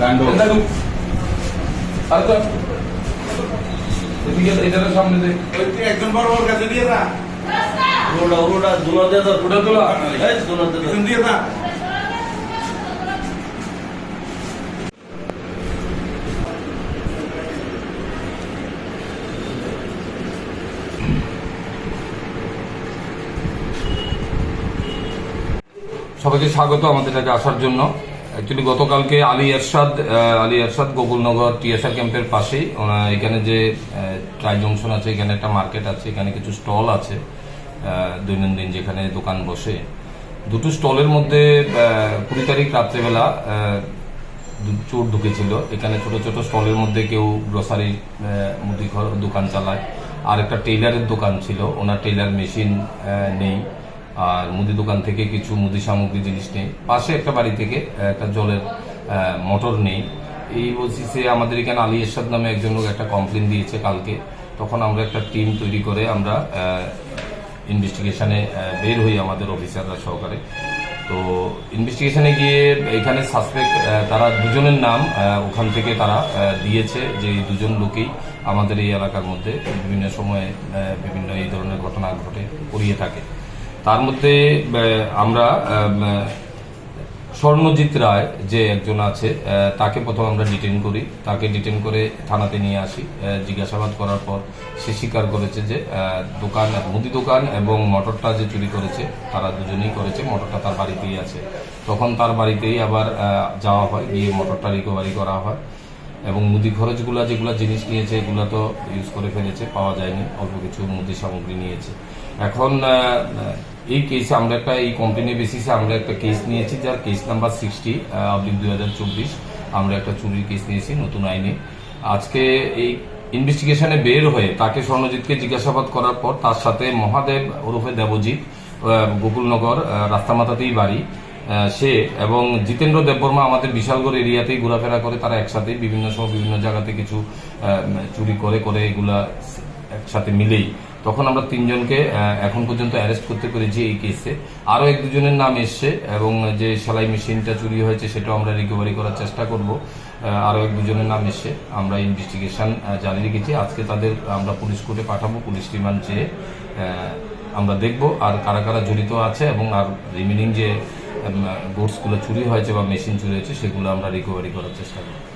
গান্ডো দেখুন এদিকে এটার সামনে দে একজন বড় ওর কাছে দিয়ে যা ওটা ওটা দুনো দিয়ে দাও ওটা তোলা এই দুনো দিয়ে দাও দিয়ে যা সবাইকে স্বাগত আমাদের এটাকে আসার জন্য। অ্যাকচুয়ালি গতকালকে আলী এরশাদ আলী এরশাদ গোকুলনগর টিএসআর ক্যাম্পের পাশেই এখানে যে ট্রাই জংশন আছে, এখানে একটা মার্কেট আছে, এখানে কিছু স্টল আছে দৈনন্দিন যেখানে দোকান বসে। দুটো স্টলের মধ্যে কুড়ি তারিখ রাত্রেবেলা চোর ঢুকেছিল। এখানে ছোট ছোট স্টলের মধ্যে কেউ গ্রোসারি মুদিঘর দোকান চালায়। আর একটা টেইলারের দোকান ছিল। ওনার টেইলার মেশিন নেই। আর মুদি দোকান থেকে কিছু মুদি সামগ্রী জিনিস নেই। পাশে একটা বাড়ি থেকে একটা জলের মোটর নেই। এই বলছিসে আমাদের এখানে আলী এরশাদ নামে একজন লোক একটা কমপ্লেন দিয়েছে কালকে। তখন আমরা একটা টিম তৈরি করে আমরা ইনভেস্টিগেশনে বের হই আমাদের অফিসাররা সহকারে। তো ইনভেস্টিগেশনে গিয়ে এখানে সাসপেক্ট তারা দুজনের নাম ওখান থেকে তারা দিয়েছে যে দুজন লোকেই আমাদের এই এলাকার মধ্যে বিভিন্ন সময়ে বিভিন্ন এই ধরনের ঘটনা ঘটে করিয়ে থাকে। তার মধ্যে আমরা স্বর্ণজিৎ রায় যে একজন আছে তাকে প্রথম আমরা ডিটেন করি। তাকে ডিটেন করে থানাতে নিয়ে আসি। জিজ্ঞাসাবাদ করার পর সে স্বীকার করেছে যে দোকান, মুদি দোকান এবং মোটরটা যে চুরি করেছে, তারা দুজনেই করেছে, মোটরটা তার বাড়িতেই আছে। তখন তার বাড়িতেই আবার যাওয়া হয়, গিয়ে মোটরটা রিকভারি করা হয় এবং মুদি খরচগুলা যেগুলো জিনিস নিয়েছে, এগুলো তো ইউজ করে ফেলেছে, পাওয়া যায়নি, অল্প কিছু মুদি সামগ্রী নিয়েছে। এখন এই কেসে আমরা একটা এই কমপ্লেনে বেসিসে আমরা একটা কেস নিয়েছি যার কেস নাম্বার সিক্সটি অব্লিক দুই হাজার চব্বিশ। আমরা একটা চুরির কেস নিয়েছি নতুন আইনে। আজকে এই ইনভেস্টিগেশনে বের হয়ে তাকে স্বর্ণজিৎকে জিজ্ঞাসাবাদ করার পর তার সাথে মহাদেব ওরফে দেবজিৎ গোকুলনগর আহ, রাস্তামাথাতেই বাড়ি। সে এবং জিতেন্দ্র দেববর্মা আমাদের বিশালগড় এরিয়াতেই ঘোরাফেরা করে তারা একসাথে বিভিন্ন সময় বিভিন্ন জায়গাতে কিছু চুরি করে করে এগুলা একসাথে মিলেই। তখন আমরা তিনজনকে এখন পর্যন্ত অ্যারেস্ট করতে পেরেছি এই কেসে আরও এক দুজনের নাম এসছে এবং যে সেলাই মেশিনটা চুরি হয়েছে সেটাও আমরা রিকভারি করার চেষ্টা করব। আরও এক দুজনের নাম এসছে। আমরা ইনভেস্টিগেশন জারি রেখেছি। আজকে তাদের আমরা পুলিশ কোর্টে পাঠাবো, পুলিশ রিমান্ড চেয়ে আমরা দেখব আর কারা কারা জড়িত আছে এবং আর রিমেনিং যে গুডসগুলো চুরি হয়েছে বা মেশিন চুরি হয়েছে সেগুলো আমরা রিকভারি করার চেষ্টা করব।